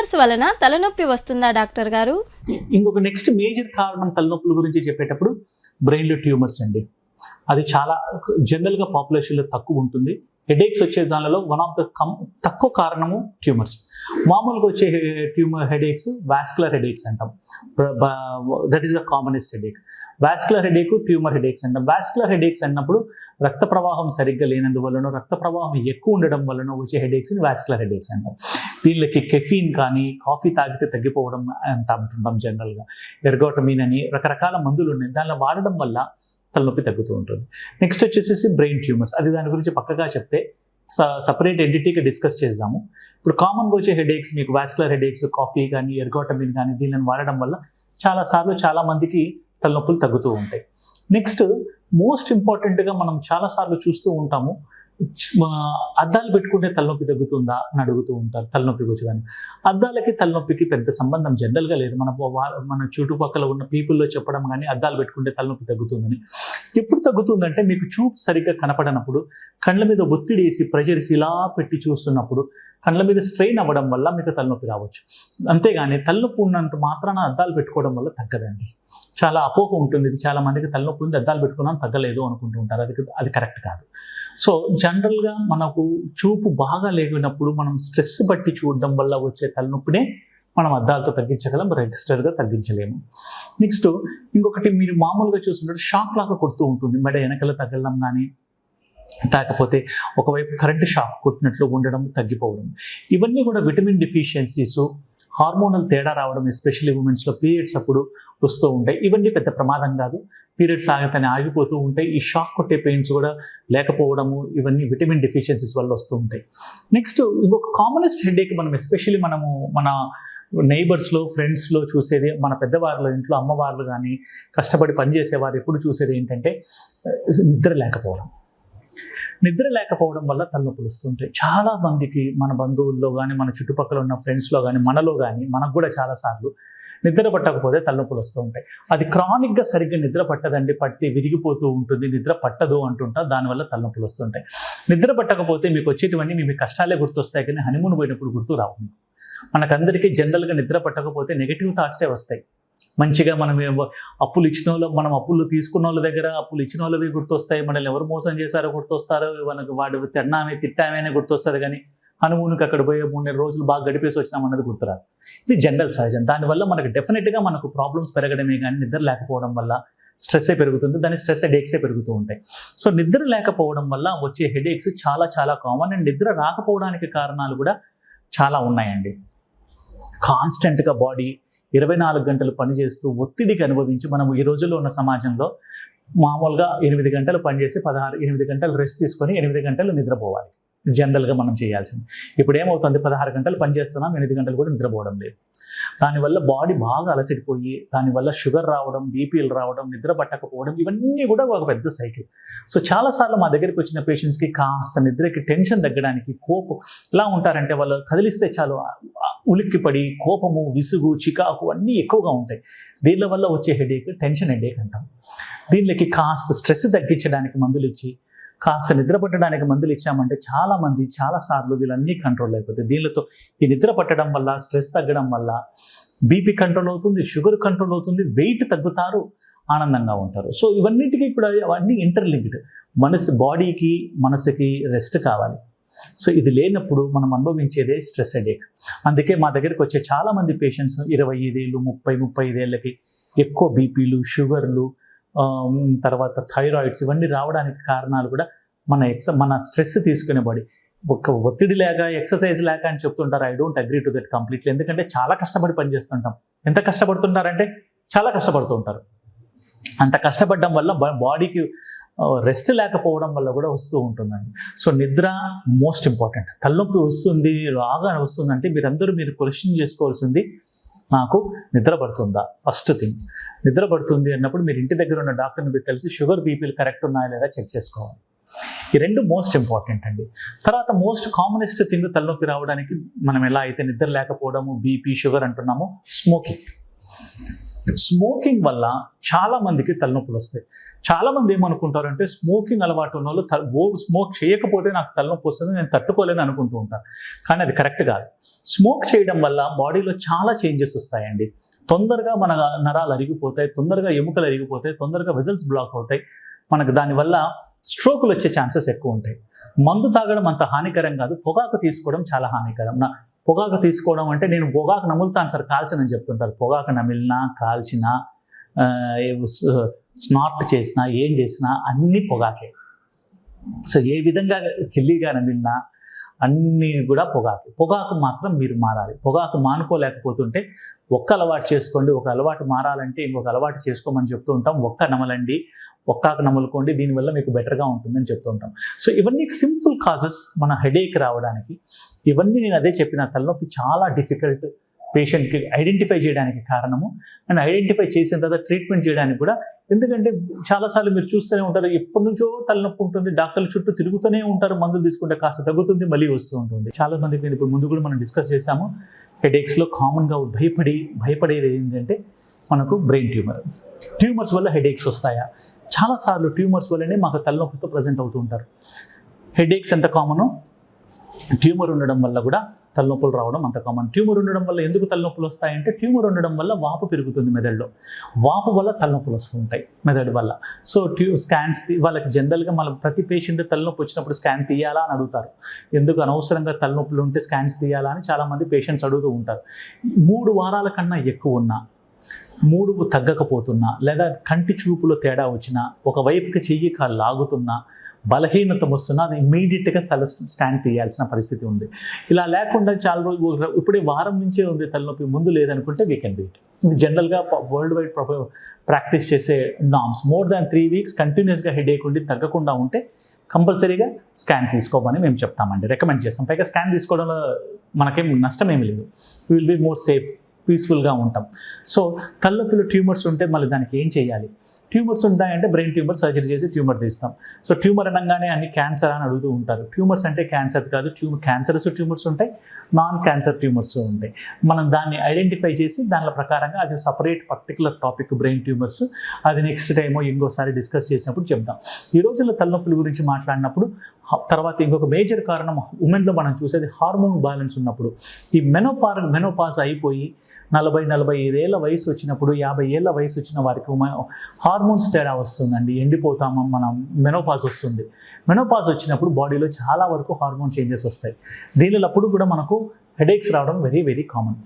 Tumours వలన తలనొప్పి వస్తుందా డాక్టర్ గారు? ఇంకొక నెక్స్ట్ మేజర్ కారణం తలనొప్పుల గురించి చెప్పేటప్పుడు బ్రెయిన్లో ట్యూమర్స్ అండి. అది చాలా జనరల్గా పాపులేషన్లో తక్కువ ఉంటుంది. హెడేక్స్ వచ్చే దానిలో వన్ ఆఫ్ ద కమ్ తక్కువ కారణము ట్యూమర్స్ మామూలుగా వచ్చే ట్యూమర్ హెడేక్స్ వాస్కులర్ హెడేక్స్ అంటాం. That is the commonest headache vascular headache tumour headaches అంటాం. వాస్కులర్ హెడేక్స్ అన్నప్పుడు రక్త ప్రవాహం సరిగ్గా లేనందువలన రక్త ప్రవాహం ఎక్కువ ఉండడం వలన వచ్చే హెడేక్స్ని వాస్కులర్ హెడేక్స్ అంటాం దీనిలోకి కెఫీన్ కానీ కాఫీ తాగితే తగ్గిపోవడం అంటా జనరల్గా ఎర్గోటమీన్ అని రకరకాల మందులు ఉన్నాయి. దానిలో వాడడం వల్ల తలనొప్పి తగ్గుతూ ఉంటుంది. నెక్స్ట్ వచ్చేసేసి బ్రెయిన్ ట్యూమర్స్ అది దాని గురించి పక్కగా చెప్తే సపరేట్ ఎంటిటీగా డిస్కస్ చేద్దాము. ఇప్పుడు కామన్గా వచ్చే హెడేక్స్ మీకు వాస్కులర్ హెడేక్స్ కాఫీ కానీ ఎర్గోటమిన్ కానీ దీనిని వాడడం వల్ల చాలాసార్లు చాలా మందికి తలనొప్పులు తగ్గుతూ ఉంటాయి. నెక్స్ట్ మోస్ట్ ఇంపార్టెంట్గా మనం చాలాసార్లు చూస్తూ ఉంటాము. అద్దాలు పెట్టుకుంటే తలనొప్పి తగ్గుతుందా అని అడుగుతూ ఉంటారు. తలనొప్పి గురించి కానీ. అద్దాలకి తలనొప్పికి పెద్ద సంబంధం జనరల్గా లేదు. మన మన చుట్టుపక్కల ఉన్న పీపుల్లో చెప్పడం కానీ అద్దాలు పెట్టుకుంటే తలనొప్పి తగ్గుతుందని. ఎప్పుడు తగ్గుతుందంటే మీకు చూపు సరిగ్గా కనపడనప్పుడు కళ్ళ మీద ఒత్తిడి వేసి ప్రెజర్ వేసి ఇలా పెట్టి చూస్తున్నప్పుడు కళ్ళ మీద స్ట్రెయిన్ అవ్వడం వల్ల మీకు తలనొప్పి రావచ్చు. అంతేగాని తలనొప్పి ఉన్నంత మాత్రాన అద్దాలు పెట్టుకోవడం వల్ల తగ్గదండి. చాలా అపోహ ఉంటుంది. ఇది చాలా మందికి తలనొప్పి ఉంది. అద్దాలు పెట్టుకున్నాం తగ్గలేదు అనుకుంటూ ఉంటారు. అది అది కరెక్ట్ కాదు. సో జనరల్గా మనకు చూపు బాగా లేకున్నప్పుడు మనం స్ట్రెస్ బట్టి చూడడం వల్ల వచ్చే తలనొప్పినే మనం అద్దాలతో తగ్గించగలం రెజిస్టర్గా తగ్గించలేము. నెక్స్ట్ ఇంకొకటి మీరు మామూలుగా చూసినట్టు షాక్ లాగా కొడుతూ ఉంటుంది. మెడ వెనకలు తగలడం కానీ లేకపోతే ఒకవైపు కరెంట్ షాక్ కొట్టినట్లు ఉండడం తగ్గిపోవడం. ఇవన్నీ కూడా విటమిన్ డిఫిషియన్సీస్ హార్మోనల్ తేడా రావడం ఎస్పెషల్లీ ఉమెన్స్లో పీరియడ్స్ అప్పుడు వస్తూ ఉంటాయి. ఇవన్నీ పెద్ద ప్రమాదం కాదు. పీరియడ్స్ ఆగితేనే ఆగిపోతూ ఉంటాయి. ఈ షాక్ కొట్టే పెయిన్స్ కూడా లేకపోవడము ఇవన్నీ విటమిన్ డిఫిషియన్సీస్ వల్ల వస్తూ ఉంటాయి. నెక్స్ట్ ఇంకొక కామనెస్ట్ హెడేక్ మనం ఎస్పెషల్లీ మనము మన నైబర్స్లో ఫ్రెండ్స్లో చూసేది మన పెద్దవాళ్ళ ఇంట్లో అమ్మవార్లు కానీ కష్టపడి పనిచేసేవారు ఎప్పుడు చూసేది ఏంటంటే నిద్ర లేకపోవడం. నిద్ర లేకపోవడం వల్ల తలనొప్పులు వస్తుంటాయి. చాలా మందికి మన బంధువుల్లో కానీ మన చుట్టుపక్కల ఉన్న ఫ్రెండ్స్లో కానీ మనలో కానీ మనకు కూడా చాలాసార్లు నిద్ర పట్టకపోతే తలనొప్పులు వస్తూ ఉంటాయి. అది క్రానిక్గా సరిగ్గా నిద్ర పట్టదండి. పట్టి విరిగిపోతూ ఉంటుంది. నిద్ర పట్టదు అంటుంటా దానివల్ల తలనొప్పులు వస్తుంటాయి. నిద్ర పట్టకపోతే మీకు వచ్చేటివన్నీ మీ కష్టాలే గుర్తొస్తాయి. కానీ హనీమూన్ పోయినప్పుడు గుర్తు రావు మనకందరికీ జనరల్గా నిద్ర పట్టకపోతే నెగిటివ్ థాట్సే వస్తాయి. మంచిగా మనం అప్పులు ఇచ్చిన వాళ్ళు మనం అప్పులు తీసుకున్న వాళ్ళ దగ్గర అప్పులు ఇచ్చిన వాళ్ళవి గుర్తొస్తాయి. మనల్ని ఎవరు మోసం చేశారో గుర్తొస్తారో మనకు వాడు తిన్నామే తిట్టామే అని కానీ హనుమూన్కి అక్కడ పోయే మూడు నెల రోజులు బాగా గడిపేసి వచ్చినామన్నది గుర్తురాదు. ఇది జనరల్ సహజం. దానివల్ల మనకు డెఫినెట్గా మనకు ప్రాబ్లమ్స్ పెరగడమే కానీ నిద్ర లేకపోవడం వల్ల స్ట్రెస్సే పెరుగుతుంది. దాని స్ట్రెస్ హెడేక్సే పెరుగుతూ ఉంటాయి. సో నిద్ర లేకపోవడం వల్ల వచ్చే హెడేక్స్ చాలా చాలా కామన్ అండ్ నిద్ర రాకపోవడానికి కారణాలు కూడా చాలా ఉన్నాయండి. కాన్స్టెంట్గా బాడీ ఇరవై నాలుగు గంటలు పనిచేస్తూ ఒత్తిడికి అనుభవించి మనం ఈ రోజుల్లో ఉన్న సమాజంలో మామూలుగా ఎనిమిది గంటలు పనిచేసి పదహారు ఎనిమిది గంటలు రెస్ట్ తీసుకొని ఎనిమిది గంటలు నిద్రపోవాలి. జనరల్గా మనం చేయాల్సింది. ఇప్పుడు ఏమవుతుంది? పదహారు గంటలు పనిచేస్తున్నాం ఎనిమిది గంటలు కూడా నిద్రపోవడం లేదు. దానివల్ల బాడీ బాగా అలసిడిపోయి దానివల్ల షుగర్ రావడం బీపీలు రావడం నిద్ర పట్టకపోవడం ఇవన్నీ కూడా ఒక పెద్ద సైకిల్. సో చాలాసార్లు మా దగ్గరికి వచ్చిన పేషెంట్స్కి కాస్త నిద్రకి టెన్షన్ తగ్గడానికి కోపం ఎలా ఉంటారంటే వాళ్ళు కదిలిస్తే చాలు ఉలిక్కిపడి కోపము విసుగు చికాకు అన్నీ ఎక్కువగా ఉంటాయి. దీనివల్ల వచ్చే హెడేక్ టెన్షన్ హెడేక్ అంటాం. దీనికి కాస్త స్ట్రెస్ తగ్గించడానికి మందులు ఇచ్చి కాస్త నిద్ర పట్టడానికి మందులు ఇచ్చామంటే చాలామంది చాలాసార్లు చాలా సార్లు వీళ్ళన్నీ కంట్రోల్ అయిపోతాయి. దీనితో ఈ నిద్ర పట్టడం వల్ల స్ట్రెస్ తగ్గడం వల్ల బీపీ కంట్రోల్ అవుతుంది షుగర్ కంట్రోల్ అవుతుంది వెయిట్ తగ్గుతారు ఆనందంగా ఉంటారు. సో ఇవన్నిటికీ కూడా అవన్నీ ఇంటర్లింక్డ్. మనసు బాడీకి మనసుకి రెస్ట్ కావాలి. సో ఇది లేనప్పుడు మనం అనుభవించేదే స్ట్రెస్ హెడేక్. అందుకే మా దగ్గరికి వచ్చే చాలామంది పేషెంట్స్ ఇరవై ఐదేళ్ళు ముప్పై ముప్పై ఐదేళ్ళకి ఎక్కువ బీపీలు షుగర్లు తర్వాత థైరాయిడ్స్ ఇవన్నీ రావడానికి కారణాలు కూడా మన ఎక్స మన స్ట్రెస్ తీసుకునే బాడీ ఒక ఒత్తిడి లేక ఎక్సర్సైజ్ లేక అని చెప్తుంటారు. I don't agree to that completely. ఎందుకంటే చాలా కష్టపడి పనిచేస్తుంటాం. ఎంత కష్టపడుతుంటారంటే చాలా కష్టపడుతూ ఉంటారు. అంత కష్టపడడం వల్ల బాడీకి రెస్ట్ లేకపోవడం వల్ల కూడా వస్తూ ఉంటుందండి. సో నిద్ర మోస్ట్ ఇంపార్టెంట్ తలనొప్పి వస్తుంది రాగా వస్తుందంటే మీరందరూ మీరు క్వశ్చన్ చేసుకోవాల్సింది నాకు నిద్ర పడుతుందా? ఫస్ట్ థింగ్ నిద్ర పడుతుంది అన్నప్పుడు మీరు ఇంటి దగ్గర ఉన్న డాక్టర్ని మీరు కలిసి షుగర్ బీపీలు కరెక్ట్ ఉన్నాయా లేదా చెక్ చేసుకోవాలి. ఈ రెండు మోస్ట్ ఇంపార్టెంట్ అండి. తర్వాత మోస్ట్ కామనెస్ట్ థింగ్ తలనొప్పి రావడానికి మనం ఎలా అయితే నిద్ర లేకపోవడము బీపీ షుగర్ అంటున్నామో స్మోకింగ్ స్మోకింగ్ వల్ల చాలా మందికి తలనొప్పులు వస్తాయి. చాలా మంది ఏమనుకుంటారంటే స్మోకింగ్ అలవాటు ఉన్న వాళ్ళు త- స్మోక్ చేయకపోతే నాకు తలనొప్పి వస్తుంది నేను తట్టుకోలేని అనుకుంటూ ఉంటాను కానీ అది కరెక్ట్ కాదు. స్మోక్ చేయడం వల్ల బాడీలో చాలా చేంజెస్ వస్తాయండి. తొందరగా మన నరాలు అరిగిపోతాయి తొందరగా ఎముకలు అరిగిపోతాయి తొందరగా వెజల్స్ బ్లాక్ అవుతాయి. మనకు దానివల్ల స్ట్రోకులు వచ్చే ఛాన్సెస్ ఎక్కువ ఉంటాయి. మందు తాగడం అంత హానికరం కాదు. పొగాకు తీసుకోవడం చాలా హానికరం. నా పొగాకు తీసుకోవడం అంటే నేను పొగాకు నములుతాను సార్ కాల్చనని చెప్తుంటారు. పొగాకు నమిలినా కాల్చినా స్నార్ట్ చేసినా ఏం చేసినా అన్నీ పొగాకే. సో ఏ విధంగా కిల్లీగా నమిలినా అన్నీ కూడా పొగాకు. పొగాకు మాత్రం మీరు మారాలి. పొగాకు మానుకోలేకపోతుంటే ఒక్క అలవాటు చేసుకోండి. ఒక అలవాటు మారాలంటే ఇంకొక అలవాటు చేసుకోమని చెప్తూ ఉంటాం. ఒక్క నమలండి. ఒక్కాకు నమలుకోండి. దీనివల్ల మీకు బెటర్గా ఉంటుందని చెప్తూ ఉంటాం. సో ఇవన్నీ సింపుల్ కాజెస్ మన హెడేక్ రావడానికి. ఇవన్నీ నేను అదే చెప్పిన తలనొప్పి చాలా డిఫికల్ట్ పేషెంట్కి ఐడెంటిఫై చేయడానికి కారణము. అండ్ ఐడెంటిఫై చేసిన తర్వాత ట్రీట్మెంట్ చేయడానికి కూడా ఎందుకంటే చాలాసార్లు మీరు చూస్తూనే ఉంటారు. ఎప్పటి నుంచో తలనొప్పి ఉంటుంది. డాక్టర్ల చుట్టూ తిరుగుతూనే ఉంటారు. మందులు తీసుకుంటే కాస్త తగ్గుతుంది మళ్ళీ వస్తూ ఉంటుంది. చాలా మందికి ఇప్పుడు ముందు కూడా మనం డిస్కస్ చేసాము హెడేక్స్లో కామన్గా భయపడి భయపడేది ఏంటంటే మనకు బ్రెయిన్ ట్యూమర్. ట్యూమర్స్ వల్ల హెడేక్స్ వస్తాయా? చాలాసార్లు ట్యూమర్స్ వల్లనే మాకు తలనొప్పితో ప్రజెంట్ అవుతూ ఉంటారు. హెడేక్స్ ఎంత కామను ట్యూమర్ ఉండడం వల్ల కూడా తలనొప్పులు రావడం అంత కామన్ ట్యూమర్ ఉండడం వల్ల ఎందుకు తలనొప్పులు వస్తాయంటే ట్యూమర్ ఉండడం వల్ల వాపు పెరుగుతుంది మెదడులో. వాపు వల్ల తలనొప్పులు వస్తుంటాయి మెదడు వల్ల. సో ట్యూ స్కాన్స్ వాళ్ళకి జనరల్గా మన ప్రతి పేషెంట్ తలనొప్పి వచ్చినప్పుడు స్కాన్ తీయాలా అని అడుగుతారు. ఎందుకు అనవసరంగా తలనొప్పులు ఉంటే స్కాన్స్ తీయాలా అని చాలామంది పేషెంట్స్ అడుగుతూ ఉంటారు. మూడు వారాల కన్నా ఎక్కువ ఉన్నా మూడు తగ్గకపోతున్నా లేదా కంటి చూపులో తేడా వచ్చినా ఒకవైపుకి చెయ్యి కాలు లాగుతున్నా బలహీనత వస్తున్నా అది ఇమీడియట్గా తల స్కాన్ తీయాల్సిన పరిస్థితి ఉంది. ఇలా లేకుండా చాలా రోజులు ఇప్పుడే వారం నుంచే ఉంది తలనొప్పి ముందు లేదనుకుంటే వీ కెన్ బీట్ ఇది జనరల్గా వరల్డ్ వైడ్ ప్రాక్టీస్ చేసే norms more than three weeks కంటిన్యూస్గా హెడేక్ ఉండి తగ్గకుండా ఉంటే కంపల్సరీగా స్కాన్ తీసుకోమని మేము చెప్తామండి. రికమెండ్ చేస్తాం. పైగా స్కాన్ తీసుకోవడంలో మనకేం నష్టం ఏమి లేదు విల్ బి మోర్ సేఫ్ పీస్ఫుల్గా ఉంటాం. సో తలనొప్పిలో ట్యూమర్స్ ఉంటే మళ్ళీ దానికి ఏం చేయాలి? ట్యూమర్స్ ఉంటాయంటే బ్రెయిన్ ట్యూమర్ సర్జరీ చేసి ట్యూమర్ తీస్తాం. సో ట్యూమర్ అనగానే అన్ని క్యాన్సర్ అని అడుగుతూ ఉంటారు. ట్యూమర్స్ అంటే క్యాన్సర్ కాదు ట్యూమర్ క్యాన్సరస్ ట్యూమర్స్ ఉంటాయి నాన్ క్యాన్సర్ ట్యూమర్స్ ఉంటాయి. మనం దాన్ని ఐడెంటిఫై చేసి దాని ప్రకారంగా అది separate particular topic brain tumours. అది నెక్స్ట్ టైమో ఇంకోసారి డిస్కస్ చేసినప్పుడు చెప్దాం. ఈ రోజుల్లో తలనొప్పుల గురించి మాట్లాడినప్పుడు తర్వాత ఇంకొక మేజర్ కారణం ఉమెన్లో మనం చూసేది హార్మోన్ బ్యాలెన్స్ ఉన్నప్పుడు. ఈ మెనోపార్ మెనోపాస్ అయిపోయి నలభై నలభై ఐదేళ్ళ వయసు వచ్చినప్పుడు యాభై ఏళ్ళ వయసు వచ్చిన వారికి హార్మోన్స్ తేడా వస్తుందండి. ఎండిపోతాము మనం మెనోపాజ్ వస్తుంది. మెనోపాజ్ వచ్చినప్పుడు బాడీలో చాలా వరకు హార్మోన్ చేంజెస్ వస్తాయి. దీనిలో అప్పుడు కూడా మనకు హెడేక్స్ రావడం వెరీ వెరీ కామన్